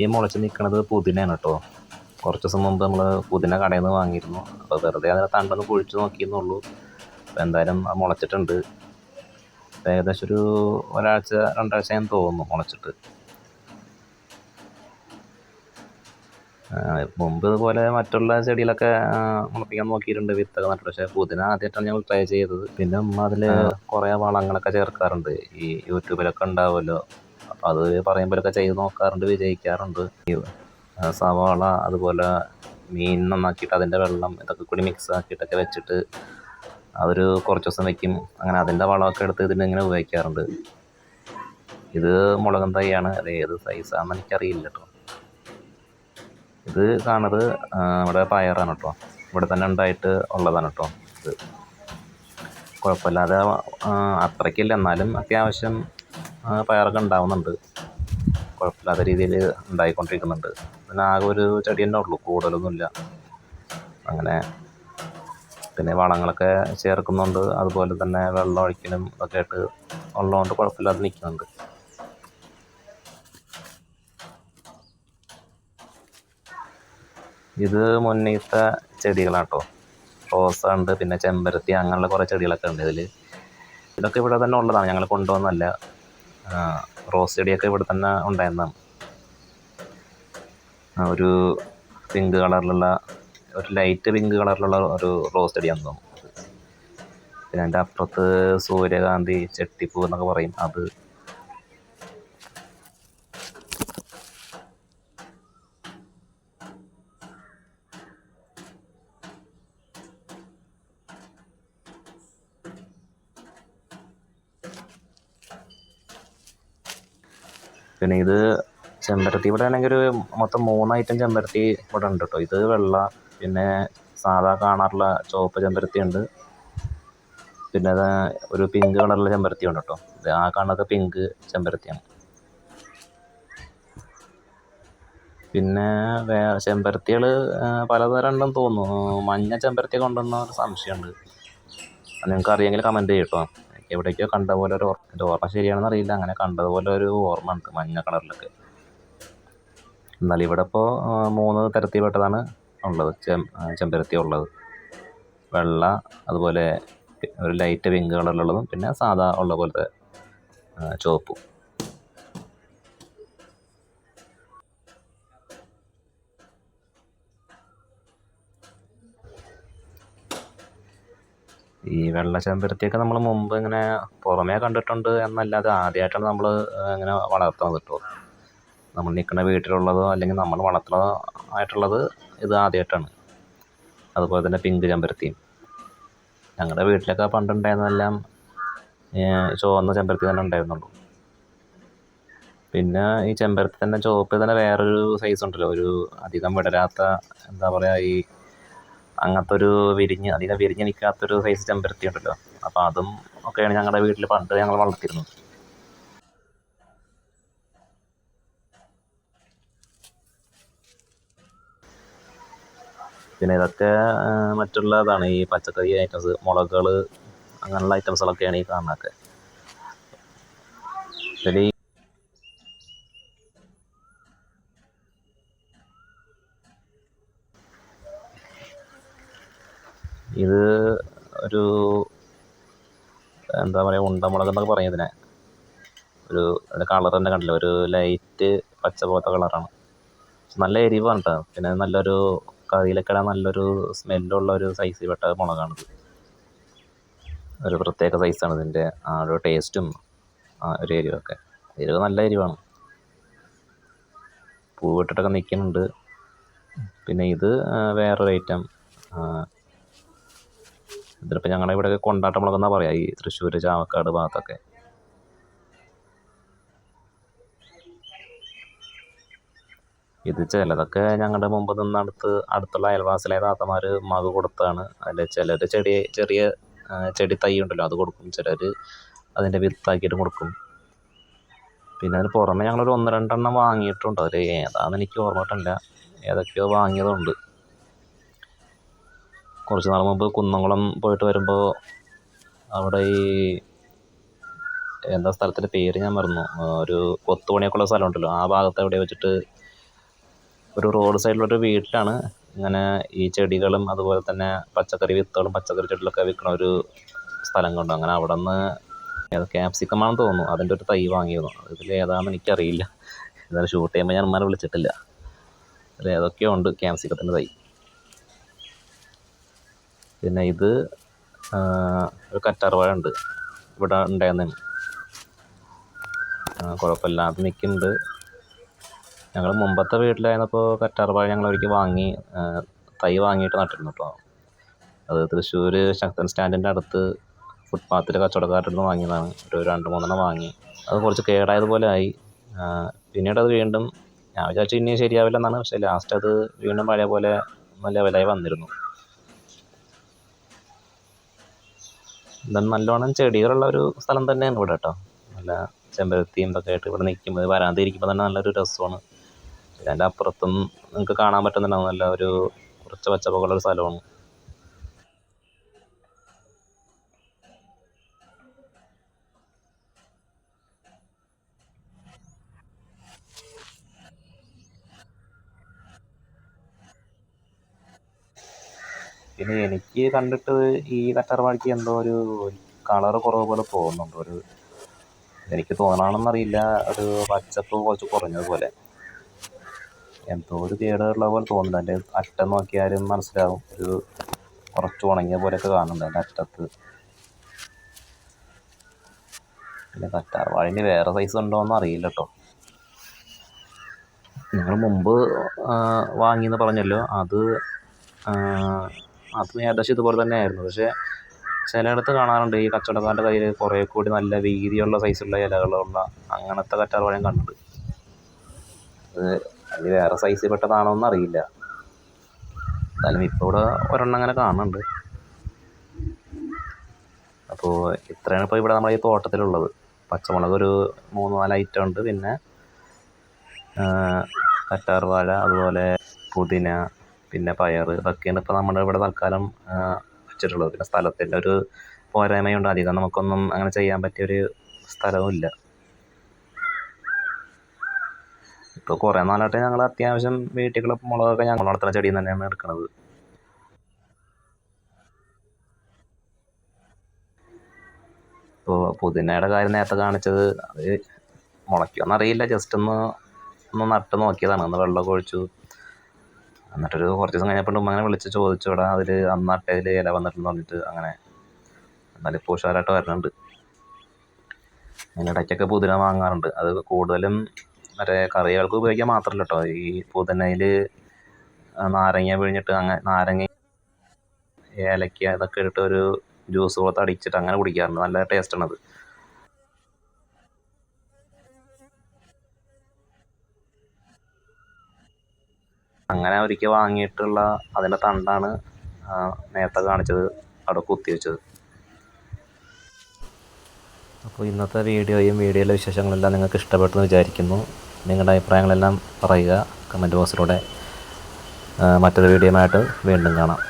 ഈ മുളച്ച് നിൽക്കുന്നത് പുതിനയാണ് കേട്ടോ കുറച്ച് ദിവസം മുമ്പ് നമ്മൾ പുതിന കടയിൽ നിന്ന് വാങ്ങിയിരുന്നു. അപ്പോൾ വെറുതെ അതിനെ തണ്ടൊന്ന് കുഴിച്ച് നോക്കിയെന്നുള്ളൂ. അപ്പോൾ എന്തായാലും അത് മുളച്ചിട്ടുണ്ട്. ഏകദേശം ഒരു ഒരാഴ്ച രണ്ടാഴ്ച ഞാൻ തോന്നുന്നു മുളച്ചിട്ട്. മുമ്പ് ഇതുപോലെ മറ്റുള്ള ചെടിയിലൊക്കെ മുളപ്പിക്കാൻ നോക്കിയിട്ടുണ്ട് വിത്തൊക്കെ നട്ടു പക്ഷേ പുതിന ആദ്യമായിട്ടാണ് ഞങ്ങൾ ട്രൈ ചെയ്തത്. പിന്നെ അമ്മ അതിൽ കുറേ വളങ്ങളൊക്കെ ചേർക്കാറുണ്ട്. ഈ യൂട്യൂബിലൊക്കെ ഉണ്ടാവുമല്ലോ. അപ്പോൾ അത് പറയുമ്പോഴൊക്കെ ചെയ്ത് നോക്കാറുണ്ട് വിജയിക്കാറുണ്ട്. സവാള അതുപോലെ മീൻ നന്നാക്കിയിട്ട് അതിന്റെ വെള്ളം ഇതൊക്കെ കൂടി മിക്സ് ആക്കിയിട്ടൊക്കെ വെച്ചിട്ട് അതൊരു കുറച്ച് ദിവസം വെക്കും. അങ്ങനെ അതിന്റെ വളമൊക്കെ എടുത്ത് ഇങ്ങനെ ഉപയോഗിക്കാറുണ്ട്. ഇത് മുളകും തൈയാണ്. അത് ഏത് സൈസാണെന്ന് എനിക്കറിയില്ല കേട്ടോ ഇത് കാണുന്നത് നമ്മുടെ പയറാണ് കേട്ടോ ഇവിടെ തന്നെ ഉണ്ടായിട്ട് ഉള്ളതാണ് കേട്ടോ ഇത്. കുഴപ്പമില്ലാതെ അത്രയ്ക്കില്ല. എന്നാലും അത്യാവശ്യം പയറൊക്കെ ഉണ്ടാവുന്നുണ്ട്. കുഴപ്പമില്ലാത്ത രീതിയിൽ ഉണ്ടായിക്കൊണ്ടിരിക്കുന്നുണ്ട്. പിന്നെ ആകെ ഒരു ചെടി തന്നെ ഉള്ളൂ കൂടുതലൊന്നുമില്ല. അങ്ങനെ പിന്നെ വളങ്ങളൊക്കെ ചേർക്കുന്നുണ്ട്. അതുപോലെ തന്നെ വെള്ളം ഒഴിക്കലും ഒക്കെ ആയിട്ട് ഉള്ളതുകൊണ്ട് കുഴപ്പമില്ലാതെ നിൽക്കുന്നുണ്ട്. ഇത് മുന്നേത്തെ ചെടികളാട്ടോ. റോസ ഉണ്ട് പിന്നെ ചെമ്പരത്തി അങ്ങനെയുള്ള കുറേ ചെടികളൊക്കെ ഉണ്ട് ഇതിൽ ഇതൊക്കെ ഇവിടെ തന്നെ ഉള്ളതാണ് ഞങ്ങൾ കൊണ്ടുവന്നല്ല റോസ് ചെടിയൊക്കെ ഇവിടെ തന്നെ ഉണ്ടായിരുന്നതാണ് ഒരു പിങ്ക് കളറിലുള്ള ഒരു ലൈറ്റ് പിങ്ക് കളറിലുള്ള ഒരു റോസ് ചെടിയാണെന്ന് തോന്നുന്നു. പിന്നെ അതിന്റെ അപ്പുറത്ത് സൂര്യകാന്തി ചെട്ടിപ്പൂ എന്നൊക്കെ പറയും. അത് പിന്നെ ഇത് ചെമ്പരത്തി ഇവിടെ ആണെങ്കിൽ ഒരു മൊത്തം മൂന്ന് ഐറ്റം ചെമ്പരത്തി ഇവിടെ ഉണ്ട് കേട്ടോ ഇത് വെള്ള പിന്നെ സാധാ കാണാറുള്ള ചുവപ്പ് ചെമ്പരത്തി ഉണ്ട് പിന്നെ ഒരു പിങ്ക് കളറുള്ള ചെമ്പരത്തി ഉണ്ട് കേട്ടോ ഇത് ആ കാണുന്നത് പിങ്ക് ചെമ്പരത്തിയാണ്. പിന്നെ വേ ചെമ്പരത്തികൾ പലതരം ഉണ്ടെന്ന് തോന്നുന്നു. മഞ്ഞ ചെമ്പരത്തി കൊണ്ടുവന്ന ഒരു സംശയമുണ്ട്. നിങ്ങൾക്ക് അറിയാമെങ്കിൽ കമന്റ് ചെയ്യും കേട്ടോ എനിക്ക് എവിടേക്കോ കണ്ട പോലെ ഒരു ഓർമ്മ എന്റെ ഓർമ്മ ശരിയാണെന്ന് അറിയില്ല. അങ്ങനെ കണ്ടതുപോലെ ഒരു ഓർമ്മ ഉണ്ട് മഞ്ഞ കളറിലൊക്കെ. എന്നാൽ ഇവിടെ ഇപ്പോൾ മൂന്ന് തരത്തിൽപ്പെട്ടതാണ് ഉള്ളത്. ചെമ്പരത്തി ഉള്ളത്. വെള്ള അതുപോലെ ഒരു ലൈറ്റ് പിങ്ക് കളറിലുള്ളതും പിന്നെ സാധാ ഉള്ള പോലത്തെ ചുവപ്പും. ഈ വെള്ള ചെമ്പരത്തിയൊക്കെ നമ്മൾ മുമ്പ് ഇങ്ങനെ പുറമേ കണ്ടിട്ടുണ്ട് എന്നല്ലാതെ ആദ്യമായിട്ടാണ് നമ്മൾ ഇങ്ങനെ വളർത്തുന്നത് കേട്ടോ നമ്മൾ നിൽക്കുന്ന വീട്ടിലുള്ളതോ അല്ലെങ്കിൽ നമ്മൾ വളർത്തുന്നതോ ആയിട്ടുള്ളത് ഇത് ആദ്യമായിട്ടാണ്. അതുപോലെ തന്നെ പിങ്ക് ചെമ്പരത്തിയും. ഞങ്ങളുടെ വീട്ടിലൊക്കെ പണ്ടുണ്ടായിരുന്നതെല്ലാം ചുവന്ന ചെമ്പരത്തി തന്നെ ഉണ്ടായിരുന്നുള്ളൂ. പിന്നെ ഈ ചെമ്പരത്തി തന്നെ ചുവപ്പ് തന്നെ വേറൊരു സൈസ് ഉണ്ടല്ലോ. ഒരു അധികം വിടരാത്ത എന്താ പറയുക ഈ അങ്ങനത്തെ ഒരു വിരിഞ്ഞ് അധികം വിരിഞ്ഞ് നിൽക്കാത്തൊരു സൈസ് ചെമ്പരത്തി ഉണ്ടല്ലോ. അപ്പോൾ അതും ഒക്കെയാണ് ഞങ്ങളുടെ വീട്ടിൽ പണ്ട് ഞങ്ങൾ വളർത്തിയിരുന്നത്. പിന്നെ ഇതൊക്കെ മറ്റുള്ള മറ്റുള്ളതാണ് ഈ പച്ചക്കറി ഐറ്റംസ് മുളകുകൾ അങ്ങനെയുള്ള ഐറ്റംസുകളൊക്കെയാണ് ഈ കാണുന്നതൊക്കെ. പിന്നെ ഇത് ഒരു എന്താ പറയുക ഉണ്ടമുളക് എന്നൊക്കെ പറയും ഇതിനെ. ഒരു കളർ തന്നെ കണ്ടില്ല? ഒരു ലൈറ്റ് പച്ച പോലത്തെ കളറാണ് നല്ല എരിവാണ് കേട്ടോ പിന്നെ നല്ലൊരു കറിയിലൊക്കെ ഇടാൻ നല്ലൊരു സ്മെല്ലുള്ള ഒരു സൈസിൽ പെട്ട മുളകാണിത്. ഒരു പ്രത്യേക സൈസാണ് ഇതിന്റെ ആ ഒരു ടേസ്റ്റും ആ ഒരു എരിവൊക്കെ എരിവ് നല്ല എരിവാണ്. പൂവിട്ടിട്ടൊക്കെ നിൽക്കുന്നുണ്ട് പിന്നെ ഇത് വേറൊരു ഐറ്റം ഇതിനിപ്പോൾ ഞങ്ങളുടെ ഇവിടെ കൊണ്ടാട്ട മുളകെന്നാ പറയുക ഈ തൃശ്ശൂർ ചാവക്കാട് ഭാഗത്തൊക്കെ. ഇത് ചിലതൊക്കെ ഞങ്ങളുടെ മുമ്പ് നിന്ന് അടുത്ത് അടുത്തുള്ള അയൽവാസിലെ താത്തമാർ മകു കൊടുത്താണ്. അതിൽ ചിലർ ചെടി ചെറിയ ചെടി തൈ ഉണ്ടല്ലോ അത് കൊടുക്കും. ചിലർ അതിന്റെ വിത്താക്കിയിട്ട് കൊടുക്കും. പിന്നെ അതിന് പുറമെ ഞങ്ങളൊരു ഒന്ന് രണ്ടെണ്ണം വാങ്ങിയിട്ടുണ്ട്. അതിൽ ഏതാണെന്ന് എനിക്ക് ഓർമ്മ കിട്ടില്ല ഏതൊക്കെയോ വാങ്ങിയതുണ്ട്. കുറച്ച് നാൾ മുമ്പ് കുന്നംകുളം പോയിട്ട് വരുമ്പോൾ അവിടെ ഈ എന്താ സ്ഥലത്തിന്റെ പേര് ഞാൻ മറന്നു. ഒരു കൊത്തുപണിയൊക്കെ ഉള്ള സ്ഥലമുണ്ടല്ലോ. ആ ഭാഗത്ത് എവിടെ വെച്ചിട്ട് ഒരു റോഡ് സൈഡിലൊരു വീട്ടിലാണ് ഇങ്ങനെ ഈ ചെടികളും അതുപോലെ തന്നെ പച്ചക്കറി വിത്തുകളും പച്ചക്കറി ചെടികളൊക്കെ വിൽക്കണ ഒരു സ്ഥലം കണ്ടു. അങ്ങനെ അവിടെ നിന്ന് ക്യാപ്സിക്കമാണെന്ന് തോന്നുന്നു. അതിന്റെ ഒരു തൈ വാങ്ങിയിരുന്നു. അതിൽ ഏതാണെന്ന് എനിക്കറിയില്ല. എന്നാലും ഷൂട്ട് ചെയ്യുമ്പോൾ ഞാൻ അമ്മമാരെ വിളിച്ചിട്ടില്ല. അതിൽ ഏതൊക്കെയോ ഉണ്ട് ക്യാപ്സിക്കത്തിന്റെ തൈ. പിന്നെ ഇത് ഒരു ഒരു കറ്റാർവാഴ ഉണ്ട്. ഇവിടെ ഉണ്ടായിരുന്നു. കുഴപ്പമില്ല. അത് നിൽക്കുന്നുണ്ട്. ഞങ്ങൾ മുമ്പത്തെ വീട്ടിലായിരുന്നപ്പോൾ കറ്റാർവാഴ ഞങ്ങൾ ഒരിക്കൽ വാങ്ങി തൈ വാങ്ങിയിട്ട് നട്ടിരുന്നു കേട്ടോ അത് തൃശ്ശൂർ ശക്തൻ സ്റ്റാൻഡിന്റെ അടുത്ത് ഫുട്പാത്തിൽ കച്ചവടക്കാരുടെ നിന്ന് വാങ്ങിയതാണ്. ഒരു രണ്ട് മൂന്നെണ്ണം വാങ്ങി. അത് കുറച്ച് കേടായതുപോലെ ആയി. പിന്നീട് അത് വീണ്ടും ഞാൻ വിചാരിച്ചു ഇനി ശരിയാവില്ല എന്നാണ് പക്ഷേ ലാസ്റ്റ് അത് വീണ്ടും പഴയ പോലെ ലെവലായി വന്നിരുന്നു. എന്തായാലും നല്ലോണം ചെടികളുള്ള ഒരു സ്ഥലം തന്നെയാണ് ഇവിടെ കേട്ടോ. നല്ല ചെമ്പരത്തിയും ഇതൊക്കെ ആയിട്ട് ഇവിടെ നിൽക്കുമ്പോൾ വരാന്ത ഇരിക്കുമ്പോൾ തന്നെ നല്ലൊരു രസമാണ്. പിന്നെ അതിന്റെ അപ്പുറത്തും നിങ്ങൾക്ക് കാണാൻ പറ്റുന്നുണ്ടാവും നല്ല ഒരു കുറച്ച് പച്ചപ്പൊക്കെയുള്ള ഒരു സ്ഥലമാണ്. പിന്നെ എനിക്ക് കണ്ടിട്ട് ഈ കറ്റാർവാഴയ്ക്ക് എന്തോ ഒരു കളറ് കുറവ് പോലെ തോന്നുന്നുണ്ട്. ഒരു എനിക്ക് തോന്നണമെന്നറിയില്ല ഒരു പച്ചപ്പ് കുറച്ച് കുറഞ്ഞതുപോലെ എന്തോ ഒരു കേടുള്ള പോലെ തോന്നുന്നുണ്ട്. അതിന്റെ അറ്റം നോക്കിയാലും മനസ്സിലാവും. ഒരു കുറച്ച് ഉണങ്ങിയ പോലെയൊക്കെ കാണുന്നുണ്ട് അതിന്റെ അറ്റത്ത്. പിന്നെ കറ്റാർവാഴേന്റെ വേറെ സൈസ് ഉണ്ടോയെന്ന് അറിയില്ല കേട്ടോ നിങ്ങൾ മുമ്പ് വാങ്ങിയെന്ന് പറഞ്ഞല്ലോ. അത് അത് ഏകദേശം ഇതുപോലെ തന്നെ ആയിരുന്നു പക്ഷേ ചിലയിടത്ത് കാണാറുണ്ട് ഈ കച്ചവടക്കാരുടെ കയ്യിൽ കുറേ കൂടി നല്ല വീതിയുള്ള സൈസുള്ള ഇലകളുള്ള അങ്ങനത്തെ കറ്റാർ ഞാൻ കണ്ടിട്ടുണ്ട്. അത് അത് വേറെ സൈസിൽ പെട്ടതാണോ എന്ന് അറിയില്ല. എന്തായാലും ഇപ്പോൾ ഇവിടെ ഒരെണ്ണം അങ്ങനെ കാണുന്നുണ്ട്. അപ്പോൾ ഇത്രയാണ് ഇപ്പോൾ ഇവിടെ നമ്മുടെ ഈ തോട്ടത്തിലുള്ളത്. പച്ചമുളക് ഒരു മൂന്ന് നാല് ഐറ്റം ഉണ്ട്. പിന്നെ കറ്റാർ കറ്റാർവാഴ അതുപോലെ പുതിന പിന്നെ പയർ ഇതൊക്കെയാണ് ഇപ്പോൾ നമ്മുടെ ഇവിടെ തൽക്കാലം വെച്ചിട്ടുള്ളത്. പിന്നെ സ്ഥലത്തിന്റെ ഒരു പോരായ്മയുണ്ട്. അധികം നമുക്കൊന്നും അങ്ങനെ ചെയ്യാൻ പറ്റിയൊരു സ്ഥലവും ഇല്ല. ഇപ്പോൾ കുറേ നാളായിട്ട് ഞങ്ങൾ അത്യാവശ്യം വീട്ടിലുള്ള മുളകൊക്കെ ഞങ്ങൾ വളർത്തുന്ന ചെടിയിൽ നിന്ന് തന്നെയാണ് എടുക്കുന്നത് ഇപ്പോൾ പുതിനയുടെ കാര്യം നേരത്തെ കാണിച്ചത് അത് മുളയ്ക്കുമെന്ന് അറിയില്ല ജസ്റ്റ് ഒന്ന് ഒന്ന് നട്ട് നോക്കിയതാണ്. ഒന്ന് വെള്ളമൊക്കെ ഒഴിച്ചു. എന്നിട്ടൊരു കുറച്ച് ദിവസം കഴിഞ്ഞപ്പോൾ ഉമ്മ വിളിച്ച് ചോദിച്ചു ഇവിടെ അതിൽ അന്ന് ഇല വന്നിട്ടുണ്ടെന്ന് പറഞ്ഞിട്ട് അങ്ങനെ എന്നാലും ഇപ്പോൾ ഉഷാറായിട്ട് വരുന്നുണ്ട് അതിന് ഇടയ്ക്കൊക്കെ പുതിന വാങ്ങാറുണ്ട്. അത് കൂടുതലും മറ്റേ കറികൾക്ക് ഉപയോഗിക്കാൻ മാത്രമല്ല കേട്ടോ ഈ പുതിനയിൽ നാരങ്ങ പിഴിഞ്ഞിട്ട് അങ്ങനെ നാരങ്ങ ഏലക്ക ഇതൊക്കെ ഇട്ടിട്ട് ഒരു ജ്യൂസ് പോലത്തെ അടിച്ചിട്ട് അങ്ങനെ കുടിക്കാറുണ്ട്. നല്ല ടേസ്റ്റാണ് അങ്ങനെ ഒരിക്കൽ വാങ്ങിയിട്ടുള്ള അതിന്റെ തണ്ടാണ് നേരത്തെ കാണിച്ചത് അവിടെ കുത്തി വെച്ചത്. അപ്പോൾ ഇന്നത്തെ വീഡിയോയും വീഡിയോയിലെ വിശേഷങ്ങളെല്ലാം നിങ്ങൾക്ക് ഇഷ്ടപ്പെട്ടെന്ന് വിചാരിക്കുന്നു. നിങ്ങളുടെ അഭിപ്രായങ്ങളെല്ലാം പറയുക കമന്റ് ബോക്സിലൂടെ. മറ്റൊരു വീഡിയോയുമായിട്ട് വീണ്ടും കാണാം.